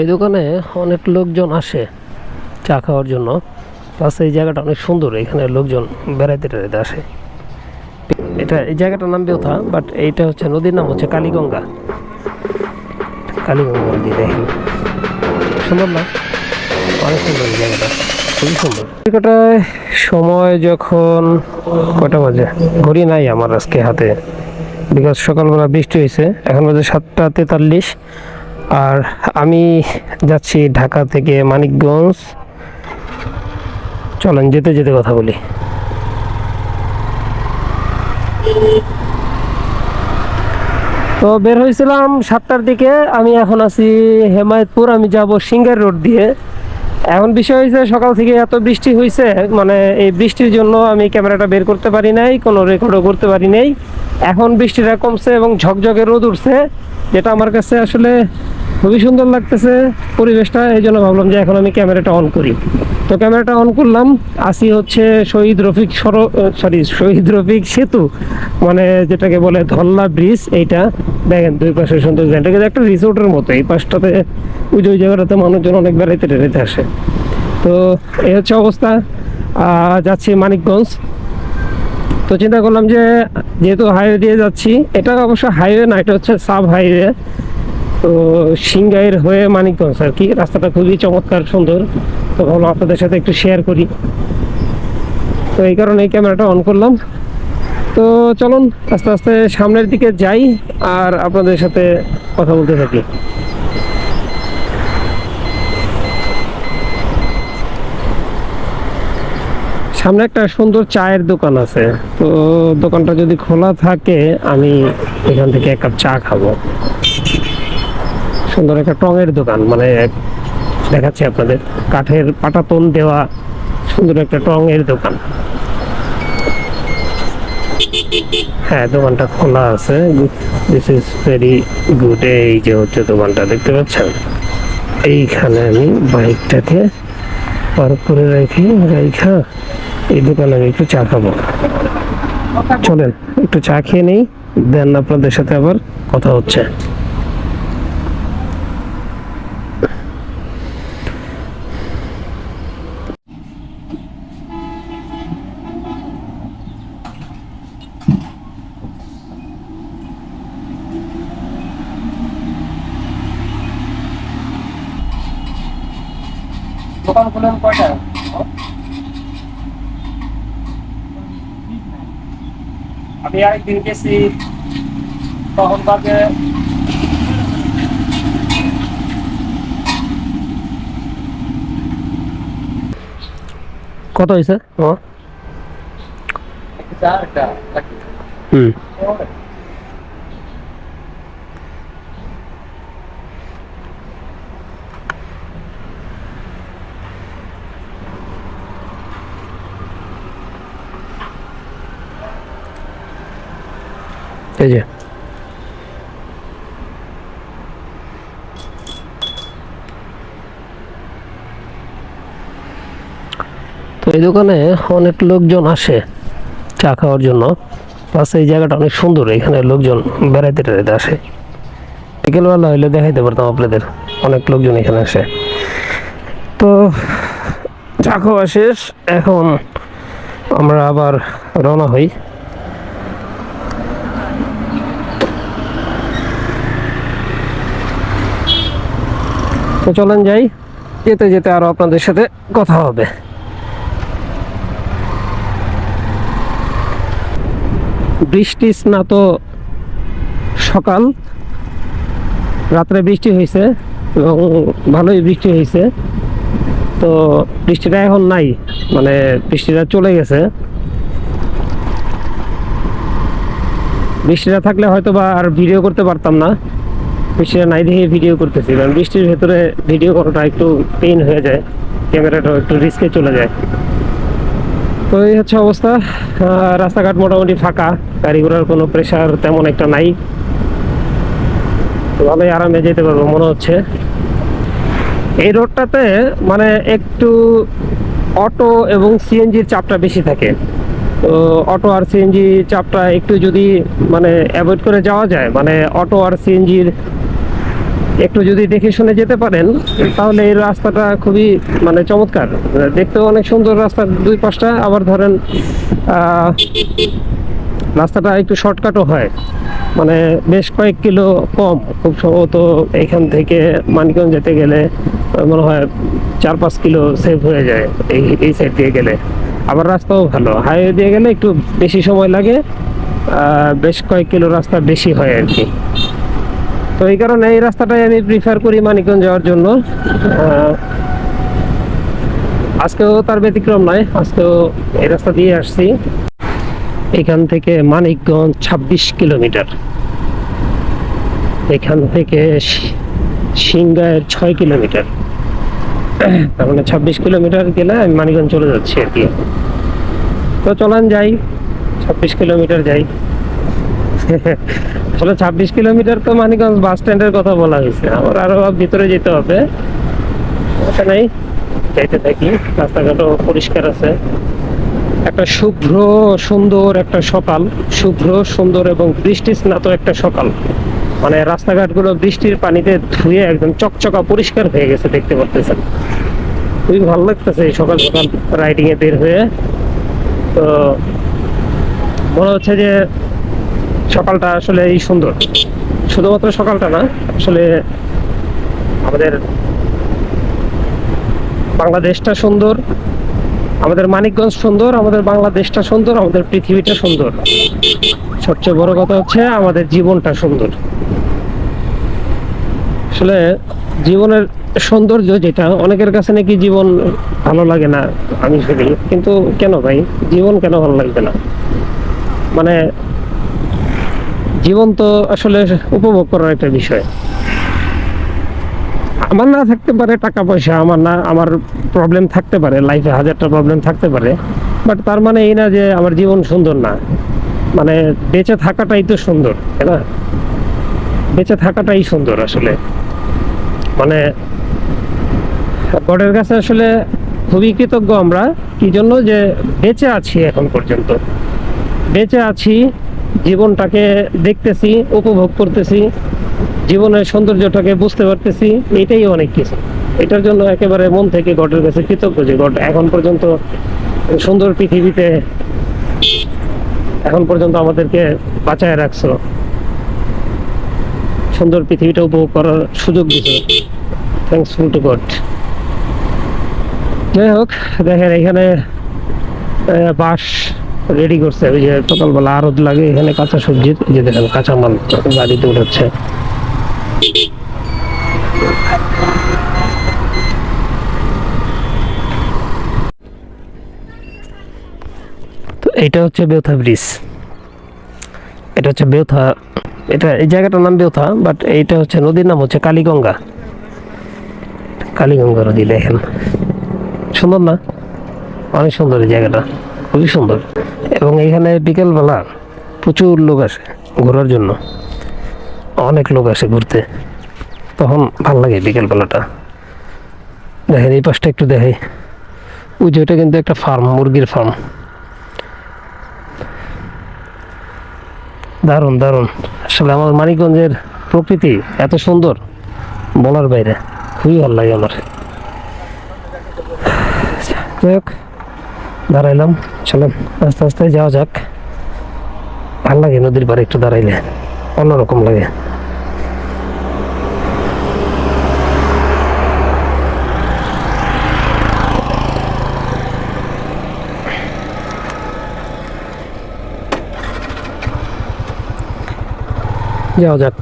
এই দোকানে অনেক লোকজন আসে চা খাওয়ার জন্য। প্লাস এই জায়গাটা অনেক সুন্দর, এখানে লোকজন বেড়াইতে টেড়াইতে আসে। এটা এই জায়গাটার নাম বেওথা বাট এইটা হচ্ছে নদীর নাম হচ্ছে কালীগঙ্গা। কালীগঙ্গা নদী, দেখেন। সুন্দর না? অনেক সুন্দর এই জায়গাটা, খুবই সুন্দর। জায়গাটায় সময় যখন কটা বাজে? ঘড়ি নাই আমার আজকে হাতে। বিকজ সকালবেলা বৃষ্টি হয়েছে এখন বাজে সাতটা তেতাল্লিশ। আর আমি যাচ্ছি ঢাকা থেকে মানিকগঞ্জ। চলেন, যেতে যেতে কথা বলি। তো বের হয়েছিলাম সাতটার দিকে, আমি এখন আছি হেমায়তপুর, আমি যাব সিঙ্গার রোড দিয়ে। এখন বিষয় হয়েছে, সকাল থেকে এত বৃষ্টি হয়েছে মানে এই বৃষ্টির জন্য আমি ক্যামেরাটা বের করতে পারি নাই, কোনো রেকর্ডও করতে পারি নাই। এখন বৃষ্টিটা কমছে এবং ঝকঝকে রোদ উঠছে, যেটা আমার কাছে আসলে খুবই সুন্দর লাগতেছে পরিবেশটা, এই জন্য ভাবলাম যে এখন আমি ক্যামেরাটা অন করি। তো ক্যামেরাটা অন করলাম। আসি হচ্ছে শহীদ রফিক সর সরি শহীদ রফিক সেতু। মানে যেটাকে বলে ধল্লা ব্রিজ এইটা। দেখেন, দুই পাশে সুন্দর এটাকে একটা রিসোর্টের মতো। এই পাশটাতে ওই যে ওই জায়গাটাতে মানুষজন অনেক বেড়াইতে টেড়াইতে আসে। তো এই হচ্ছে অবস্থা। যাচ্ছি মানিকগঞ্জ। তো চিন্তা করলাম যে, যেহেতু হাইওয়ে দিয়ে যাচ্ছি, এটা অবশ্য হাইওয়ে না, এটা হচ্ছে সাব হাইওয়ে তো সিংগাইয়ের হয়ে মানিকগঞ্জ আর কি। রাস্তাটা খুবই চমৎকার, সুন্দর। তো ভাবলাম আপনাদের সাথে একটু শেয়ার করি। তো এই কারণে এই ক্যামেরাটা অন করলাম। তো চলুন, আস্তে আস্তে সামনের দিকে যাই আর আপনাদের সাথে কথা বলতে থাকি। সামনে একটা সুন্দর চায়ের দোকান আছে। তো দোকানটা যদি খোলা থাকে, আমি এখান থেকে এক কাপ চা খাব। সুন্দর একটা টঙের দোকান মানে দেখাচ্ছি আপনাদের। কাঠের পাটাতন দেওয়া সুন্দর একটা টঙের দোকান। হ্যাঁ দোকানটা খোলা আছে। দিস ইজ ভেরি গুড এই যে হচ্ছে দোকানটা, দেখতে পাচ্ছেন? এইখানে আমি বাইকটাকে পার্ক করে রাখি রাইখা এই দোকানে আমি একটু চা খাব। চলেন, একটু চা খেয়ে নেই, দেন আপনাদের সাথে আবার কথা হচ্ছে। দোকান খুলেন কয়টা? আমি আরেকদিন গেছি তখন বাজে কত হয়েছে? ও হুম। এই যে। তো এই দোকানে অনেক লোকজন আসে চা খাওয়ার জন্য। প্লাস এই জায়গাটা অনেক সুন্দর, এখানে লোকজন বেড়াইতে টেড়াইতে আসে। বিকেলবেলা হইলে দেখাইতে পারতাম আপনাদের, অনেক লোকজন এখানে আসে। তো চা খাওয়া শেষ, এখন আমরা আবার রওনা হই। তো চলেন যাই। যেতে যেতে আরও আপনাদের সাথে কথা হবে। বৃষ্টি স্নাত সকাল। রাত্রে বৃষ্টি হয়েছে এবং ভালোই বৃষ্টি হয়েছে। তো বৃষ্টিটা এখন নাই মানে বৃষ্টিটা চলে গেছে। বৃষ্টিটা থাকলে হয়তো বা আর ভিডিও করতে পারতাম না। বৃষ্টিটা নাই দেখে ভিডিও করতেছি। কারণ বৃষ্টির ভেতরে ভিডিও করাটা একটু পেইন হয়ে যায় ক্যামেরাটা একটু রিস্কে চলে যায়। তো এই হচ্ছে অবস্থা। রাস্তাঘাট মোটামুটি ফাঁকা, গাড়ি ঘোড়ার কোনো প্রেশার তেমন একটা নাই। তো ভালোই আরামে যেতে পারব মনে হচ্ছে। এই রোডটাতে মানে একটু অটো এবং সিএনজির চাপটা বেশি থাকে। তো অটো আর সিএনজি চাপটা একটু যদি মানে অ্যাভয়েড করে যাওয়া যায় মানে অটো আর সিএনজির একটু যদি দেখে শুনে যেতে পারেন, তাহলে এই রাস্তাটা খুবই মানে চমৎকার। দেখতেও অনেক সুন্দর রাস্তার দুই পাশটা, আবার ধরেন রাস্তাটা একটু শর্টকাটও হয়। মানে বেশ কয়েক কিলো কম, খুব সম্ভবত এখান থেকে মানিকগঞ্জ যেতে গেলে, মনে হয় চার পাঁচ কিলো সেভ হয়ে যায় এই এই সাইড দিয়ে গেলে। আবার রাস্তাও ভালো। হাইওয়ে দিয়ে গেলে একটু বেশি সময় লাগে বেশ কয়েক কিলো রাস্তা বেশি হয় আর কি। তো এই কারণে এই রাস্তাটাই আমি প্রিফার করি মানিকগঞ্জ যাওয়ার জন্য। আজকেও তার ব্যতিক্রম নয়, আজকেও এই রাস্তা দিয়ে আসছি। এখান থেকে মানিকগঞ্জ ছাব্বিশ কিলোমিটার। এখান থেকে সিংগায়ের ছয় কিলোমিটার। তার মানে ছাব্বিশ কিলোমিটার গেলে আমি মানিকগঞ্জ চলে যাচ্ছি আর কি। তো চলান যাই, ছাব্বিশ কিলোমিটার যাই। আসলে ছাব্বিশ কিলোমিটার তো মানিকগঞ্জ বাস স্ট্যান্ডের কথা বলা হয়েছে। আমার আরও ভিতরে যেতে হবে। ওটা নেই, যাইতে থাকি। রাস্তাঘাটও পরিষ্কার আছে। একটা শুভ্র, সুন্দর একটা সকাল। শুভ্র, সুন্দর এবং বৃষ্টি স্নাত একটা সকাল। মানে রাস্তাঘাটগুলো বৃষ্টির পানিতে ধুয়ে একদম চকচকা পরিষ্কার হয়ে গেছে দেখতে পারতেছেন। খুবই ভালো লাগতেছে এই সকাল সকাল রাইডিং এ বের হয়ে। তো মনে হচ্ছে যে সকালটা আসলে এই সুন্দর। শুধুমাত্র সকালটা না, আসলে আমাদের বাংলাদেশটা সুন্দর, আমাদের মানিকগঞ্জ সুন্দর, আমাদের বাংলাদেশটা সুন্দর, আমাদের পৃথিবীটা সুন্দর। সবচেয়ে বড় কথা হচ্ছে আমাদের জীবনটা সুন্দর। আসলে জীবনের সৌন্দর্য যেটা, অনেকের কাছে নাকি জীবন ভালো লাগে না, আমি শুনি কিন্তু কেন ভাই? জীবন কেন ভালো লাগবে না? মানে জীবন তো আসলে উপভোগ করার একটা বিষয়। আমার না থাকতে পারে টাকা পয়সা, আমার না, আমার প্রবলেম থাকতে পারে লাইফে হাজারটা প্রবলেম থাকতে পারে বাট তার মানে এই না যে আমার জীবন সুন্দর না। মানে বেঁচে থাকাটাই তো সুন্দর, তাই না? বেঁচে থাকাটাই সুন্দর আসলে। মানে গডের কাছে আসলে খুবই কৃতজ্ঞ আমরা, কি জন্য যে বেঁচে আছি এখন পর্যন্ত। বেঁচে আছি জীবনটাকে দেখতেছি, উপভোগ করতেছি, জীবনের সৌন্দর্যটাকে বুঝতে পারতেছি, এটাই অনেক কিছু। এটার জন্য একেবারে মন থেকে গডের কাছে কৃতজ্ঞ যে গড এখন পর্যন্ত সুন্দর পৃথিবীতে এখন পর্যন্ত আমাদেরকে বাঁচায় রাখছো। সুন্দর পৃথিবীটা উপভোগ করার সুযোগ দিছো। থ্যাংকসফুল টু গড যাই হোক, দেখেন এখানে বাঁশ রেডি করছে। ওই যে সকালবেলা আরত লাগে, এখানে কাঁচা সবজি যে দেখেন কাঁচা মাল গাড়িতে উঠাচ্ছে তো এইটা হচ্ছে বেউথা ব্রিজ। এটা হচ্ছে বেউথা, এটা এই জায়গাটার নাম বেউথা বাট এইটা হচ্ছে নদীর নাম হচ্ছে কালীগঙ্গা। কালীগঙ্গা নদী, দেখেন। সুন্দর না? অনেক সুন্দর এই জায়গাটা। খুবই সুন্দর। এবং এখানে বিকেলবেলা প্রচুর লোক আসে ঘোরার জন্য। অনেক লোক আসে ঘুরতে। তখন ভালো লাগে বিকেলবেলাটা। দেখেন, এই পাশটা একটু দেখে। ওই যে ওটা কিন্তু একটা ফার্ম, মুরগির ফার্ম। দারুণ দারুণ। আসলে আমার মানিকগঞ্জের প্রকৃতি এত সুন্দর বলার বাইরে। খুবই ভালো লাগে আমার। যাই হোক। দাঁড়াইলাম, চলেন, আস্তে আস্তে যাওয়া যাক। ভালো লাগে নদীর পাড়ে একটু দাঁড়াইলে অন্যরকম লাগে। যাওয়া যাক।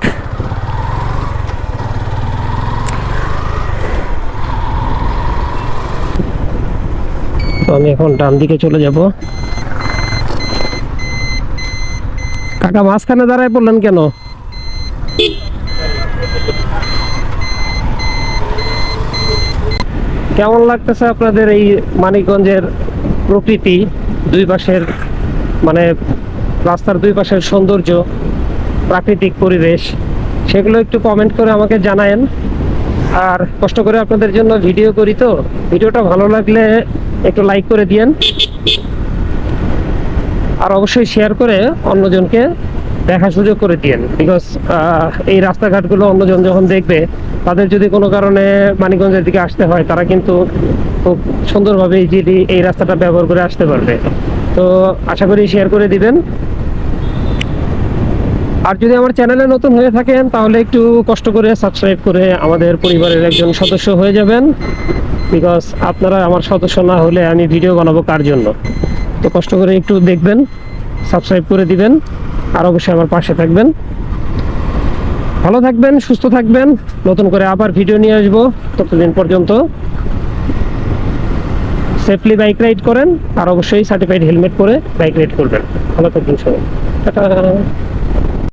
আমি এখন ডান দিকে চলে যাব। কাকা, মাঝখানে দাঁড়ায় পড়লেন কেন? কেমন লাগতেছে আপনাদের এই মানিকগঞ্জের প্রকৃতি, দুই পাশের মানে রাস্তার দুই পাশের সৌন্দর্য, প্রাকৃতিক পরিবেশ, সেগুলো একটু কমেন্ট করে আমাকে জানায়েন। আর কষ্ট করে আপনাদের জন্য ভিডিও করি তো। ভিডিওটা ভালো লাগলে একটু লাইক করে দিয়েন। আর অবশ্যই শেয়ার করে অন্যজনকে দেখা সুযোগ করে দিয়েন। বিকজ এই রাস্তাঘাটগুলো অন্যজন যখন দেখবে, তাদের যদি কোনো কারণে মানিকগঞ্জের দিকে আসতে হয়, তারা কিন্তু খুব সুন্দরভাবে ইজিলি এই রাস্তাটা ব্যবহার করে আসতে পারবে। তো আশা করি শেয়ার করে দিবেন। আর যদি আমার চ্যানেলে নতুন হয়ে থাকেন, তাহলে একটু কষ্ট করে সাবস্ক্রাইব করে আমাদের পরিবারের একজন সদস্য হয়ে যাবেন। বিকজ আপনারা আমার সদস্য না হলে আমি ভিডিও বানাবো কার জন্য? তো কষ্ট করে একটু দেখবেন সাবস্ক্রাইব করে দিবেন, আর অবশ্যই আমার পাশে থাকবেন। ভালো থাকবেন, সুস্থ থাকবেন। নতুন করে আবার ভিডিও নিয়ে আসব ততদিন পর্যন্ত। সেফলি বাইক রাইড করেন, আর অবশ্যই সার্টিফাইড হেলমেট পরে বাইক রাইড করবেন। ভালো থাকবেন সবাই। টাটা।